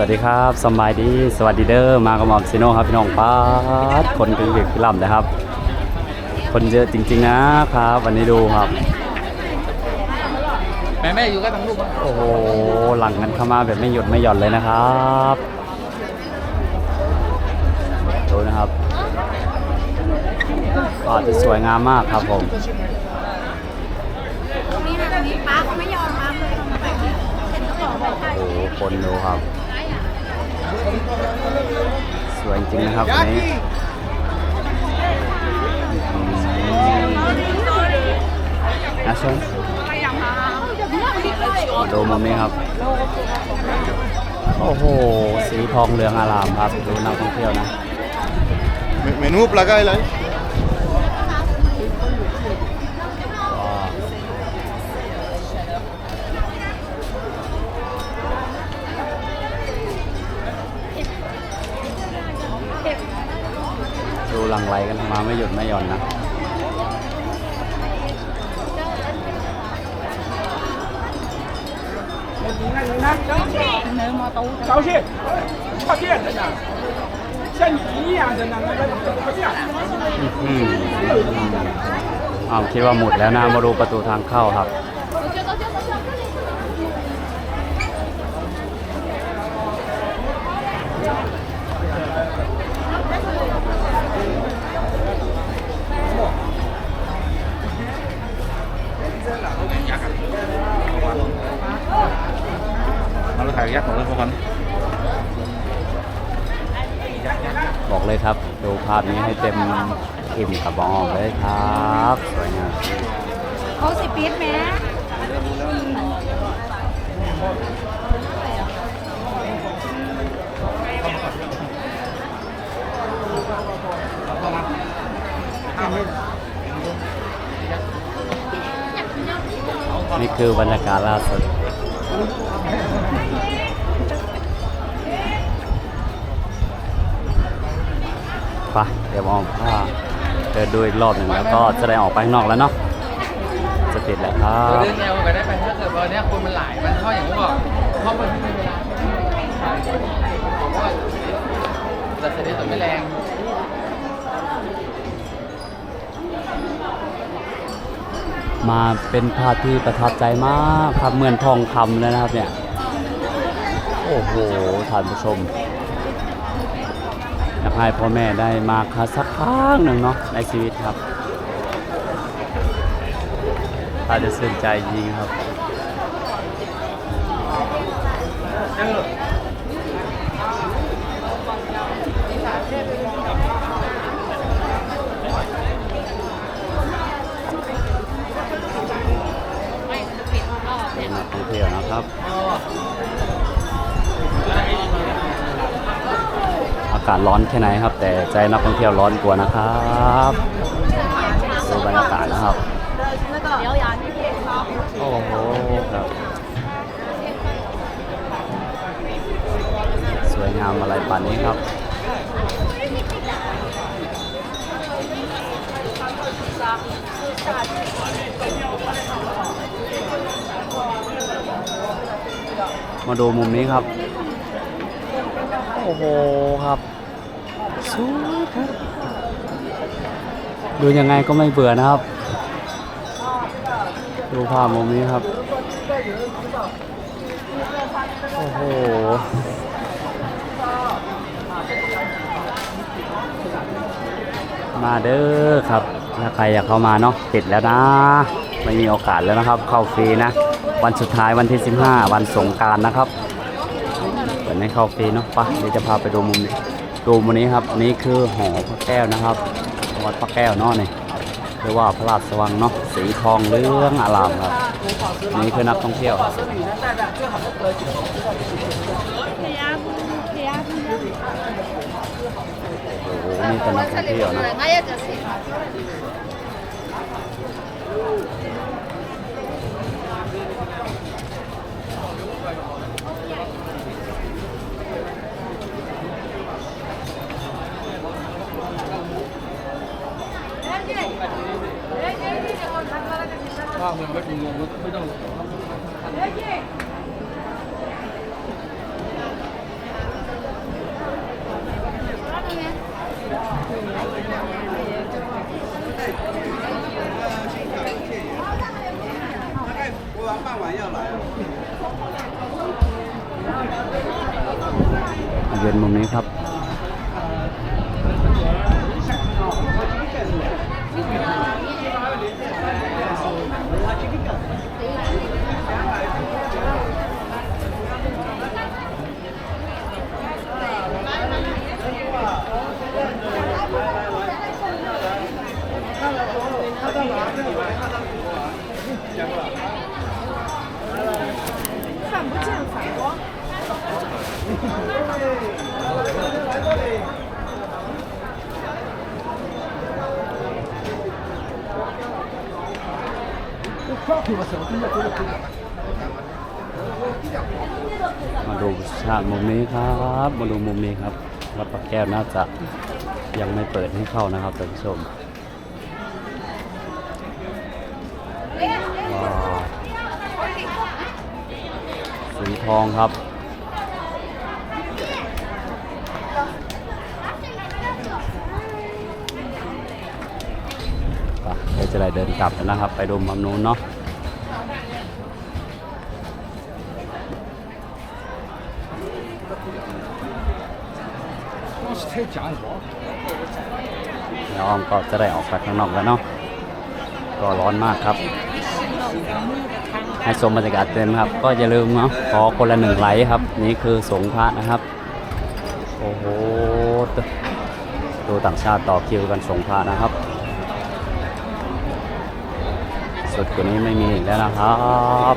วัสดีครับสำบายดี สวัสดีเด้อมากับหมอมซิโน่ครับพี่น้องป้าดคนเป็นเด็กพี่ลำนะครับ คนเยอะจริง ๆนะครับ วันนี้ดูครับ แม่แม่อยู่ก็ทำรูปมั้งโอ้โหหลังกันเข้ามาแบบไม่หยุดไม่หย่อนเลยนะครับดูนะครับก็จะสวยงามมากครับผมนี่นะตรงนี้ป้าเขาไม่ยอมมาเลยทำแบบนี้เห็นเขาบอกว่าใช่โอ้โหคนดูครับ ริงนะครับวันนี้นะชนดูมุมนี้ครับ โอ้โห สีทองเหลืองอารามครับ ดูนักท่องเที่ยวนะ Menú, placa de la... ก็ หลังไหลกันมาไม่หยุดไม่หย่อนนะ 高兴，跨店真的，像你一样真的，那个不这样。 อืมอ้าวคิดว่าหมดแล้วนะ มาดูประตูทางเข้าครับ ภาพนี้ให้เต็มอิ่มกับบองเลยครับสวยงามเขาสิปี๊ดแม่นี่คือบรรยากาศล่าสุด ดี๋ยวมองผ้าเดินดูอีกรอบหนึ่งแล้วก็จะได้ออกไปข้างนอกแล้วเนาะจะติดแล้วครัเราบเรื่องแนวไปได้ไปถ้าเกิดวันนี้คนมันหลายมันเข้าอย่างที่บอกเข้ามันไม่มีเวลาบอกว่าแต่เสด็จแต่ไม่แรงมาเป็นภาพที่ประทับใจมากครับเหมือนทองคำเลยนะครับเนี่ย โอ้โหท่านผู้ชม อยากให้พ่อแม่ได้มาคัสักครั้งหนึ่งเนาะในชีวิตครับอาจจะสื่นใจจริงครับากาศร้อนแค่ไหนครับ แต่ใจนักท่องเที่ยวร้อนกว่านะครับดูบรรยากาศนะครับโอ้โหครับสวยงามอะไรป่านนี้ครับมาดูมุมนี้ครับ โอ้โหครับ วยครับ ดูยังไงก็ไม่เบื่อนะครับ ดูภาพมุมนี้ครับ โอ้โหมาเด้อครับ ถ้าใครอยากเข้ามาเนาะติดแล้วนะ ไม่มีโอกาสแล้วนะครับ เข้าฟรีนะ วันสุดท้ายวันที่ 15 วันสงการนะครับเปิดให้เข้าฟรีเนาะไปะเดี๋ยวจะพาไปดูมุมนี้ ดูมวันี้ครับ อันนี้คือหอพระแก้วนะครับวัดพระแก้วเนาะนี่เรียกว่าพระราชวังเนาะสีทองเหลืองอารามครับนี่คือนักท่องเที่ยวโอ้โหนี่เป็นนักท่องเที่ยวนะ ไม่ต้องเย็นมุมนี้ครับ 看不见反光。มาดูฉากมุมนี้ครับ มาดูมุมนี้ครับวัดปากแก้วน่าจะยังไม่เปิดให้เข้านะครับท่านผู้ชม ทองครับไปเดี๋ยวจะได้เดินกลับแล้วนะครับ ไปดูมุมนู้นเนาะแล้วอ้อมก็จะได้ออกไปข้างนอกแล้วเนาะ ก็ร้อนมากครับ ให้ชมบรรยากาศเต็มครับ ก็อย่าลืมเนาะขอคนละหนึ่งไลค์ครับ นี่คือสงพระนะครับ โอ้โหดูต่างชาติต่อคิวกันสงพระนะครับ สุดกว่านี้ไม่มีแล้วนะครับ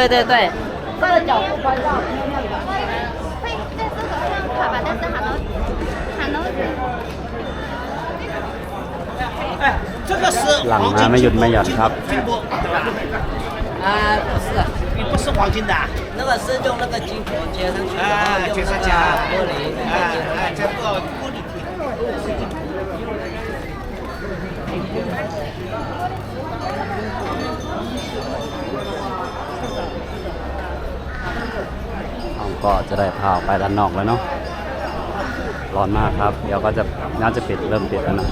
对对对，这个角度拍照。会在这个上卡吧，但是还能还能。哎，这个是 หลังมาไม่หยุดไม่หย่อนครับ 啊，不是，你不是黄金的，那个是用那个金箔接上去，然后用那个玻璃，哎哎，这个玻 ก็จะได้พาไปด้านนอกแล้วเนาะร้อนมากครับ เดี๋ยวก็จะน่าจะปิดเริ่มปิดแล้วนะ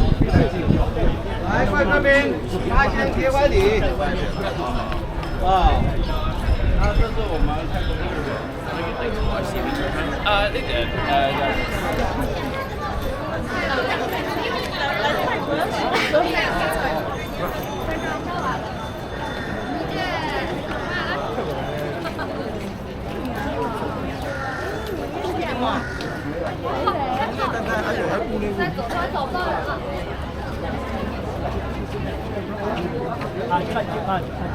来，快这边，八千贴外里。啊，那这是我们呃，那个呃。再走，再走到了。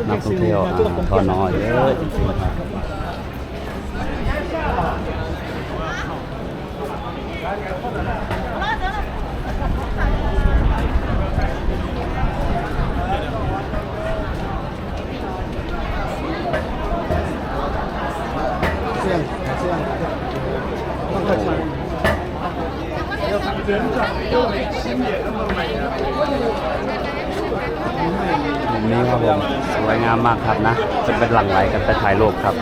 นักท่องเที่ยวอ่าทอนอเยอะจริงๆครับ ครับนะจะเป็นหลั่งไหลกันไปถ่ายรูปครับ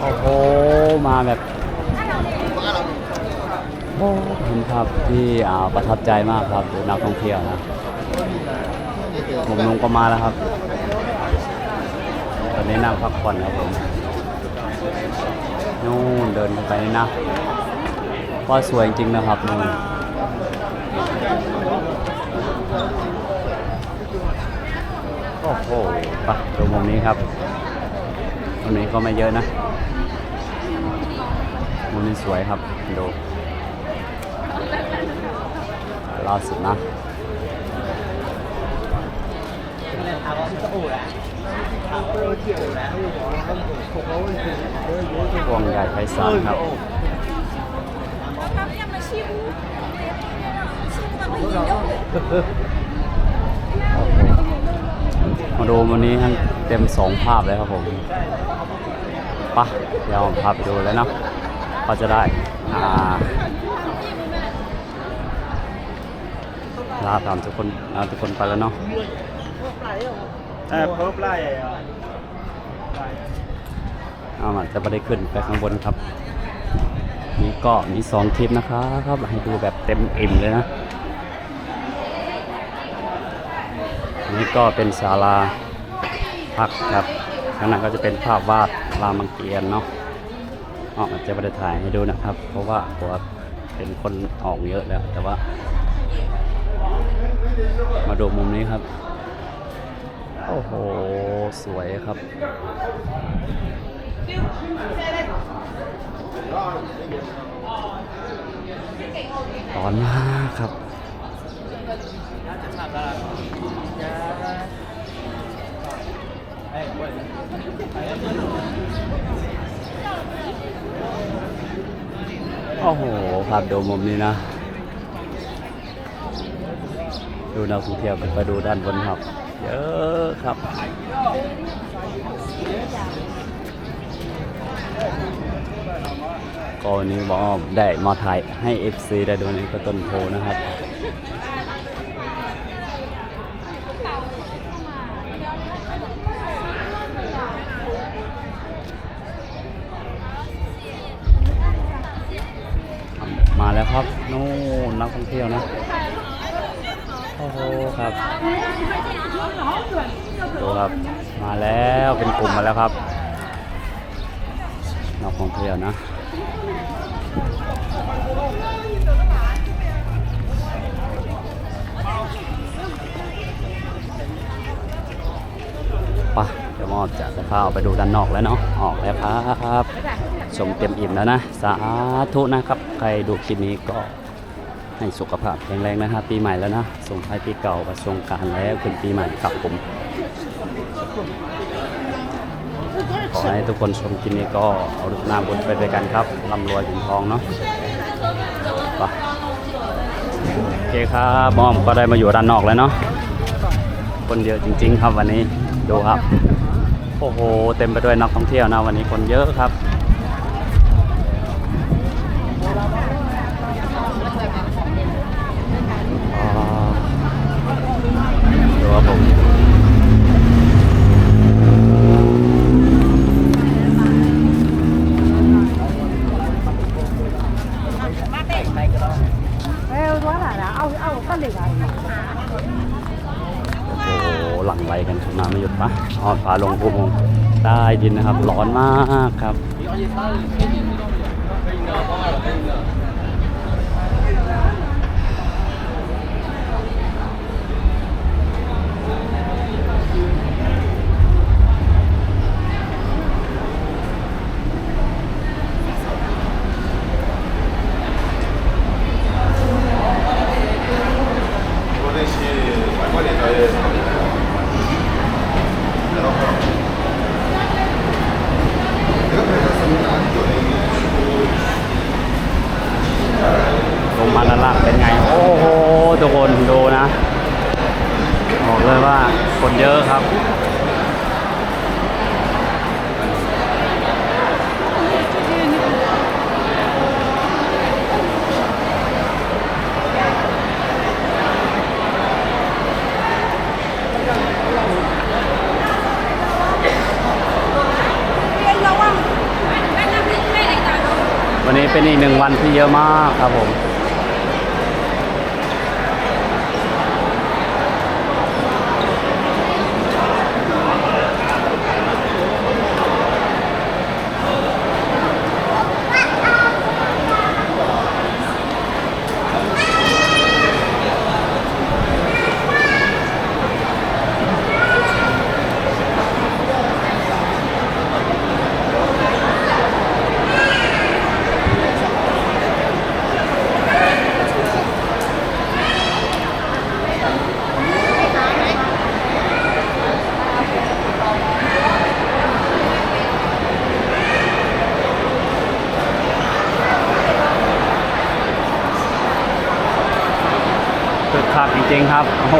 โอ้โหมาแบบโอ้เห็นภาพที่อ่าประทับใจมากครับนักท่องเที่ยวนะมุมนุงก็มาแล้วครับ ตอนนี้นั่งพักผ่อนครับผม นู่นเดินไปนี่นะก็สวยจริงนะครับนู่นโอ้โหไปดูมุมนี้ครับมุมนี้ก็ไม่เยอะนะมุมนี้สวยครับดูล่าสุดนะ พวงใหญ่ไพศาลครับ มาดูวันนี้ทั้งเต็มสองภาพเลยครับผมปะเดี๋ยวผมพาไปดูเลยเนาะก็จะได้ อ่าลาตามทุกคนลาทุกคนไปแล้วเนาะ เออเพิ่มไล่เอามาจะไม่ได้ขึ้นไปข้างบนครับ นี่ก็มีสองคลิปนะครับ ให้ดูแบบเต็มอิ่มเลยนะ นี่ก็เป็นศาลาพักครับข้างหน้าก็จะเป็นภาพวาดรามเกียรติ์เนาะออกจะไม่ได้ถ่ายให้ดูนะครับ เพราะว่าตัวเป็นคนออกเยอะแล้ว แต่ว่า มาดูมุมนี้ครับ โอ้โห สวยครับร้อนมากครับ โอ้โหครับดูมุมนี้นะ ดูนักท่องเที่ยวกันไปดูด้านบนครับ เยอะครับ ก็วันนี้บอมได้มาถ่ายให้ FC ได้ดูในกระต้นโพนะครับมาแล้วครับนู่นนักท่องเที่ยวนะ ครับดูครับ มาแล้วเป็นกลุ่มมาแล้วครับนักท่องเที่ยวนะปะเดี๋ยวมอบจะจะพาออกไปดูด้านนอกแล้วเนาะออกแล้วครับ ชมเต็มอิ่มแล้วนะ สาธุนะครับ ใครดูคลิปนี้ก็ ให้สุขภาพแข็งแรงนะครับปีใหม่แล้วนะส่งท้ายปีเก่ากับสงการแล้วขึ้นปีใหม่ครับผม ขอให้ทุกคนชมคลิปนี้ก็เอาลูกหน้าบุญไปด้วยกันครับร่ำรวยถึงทองเนาะไปโอเคครับมอมก็ได้มาอยู่ด้านนอกแล้วเนาะคนเยอะจริง ๆ ครับวันนี้ดูครับ โอ้โห เต็มไปด้วยนักท่องเที่ยวนะวันนี้คนเยอะครับ อ่าดูครับผมโอ้โห หลังไหลกันมาไม่หยุดปะอ๋อฟ้าลงภูมิใต้ดินนะครับ ร้อนมากครับ ลงมาด้านล่างเป็นไง โอ้โห ทุกคนดูนะ บอกเลยว่าคนเยอะครับ วันนี้เป็นอีกหนึ่งวันที่เยอะมากครับผม ริงๆครับ โอ้โห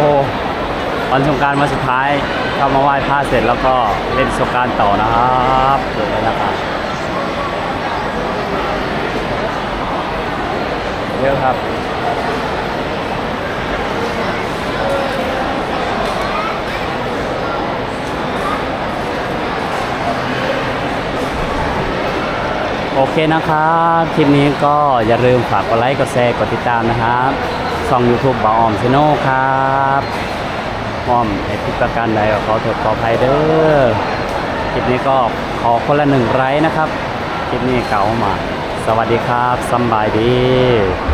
วันสงการวันสุดท้ายเข้ามาไหว้พระเสร็จแล้วก็เล่นสงการต่อนะครับเดี๋ยวนะครับเยอะครับโอเคนะครับ คลิปนี้ก็อย่าลืมฝากกดไลค์ กดแชร์ กดติดตามนะครับ ช่อง YouTube บาออมชโนครับพร้อมไอพิดประกันใดก็ขอเถิดขออภัยเด้อคลิปนี้ก็ขอคนละหนึ่งไลค์นะครับ คลิปนี้เก่ามา สวัสดีครับสบายดี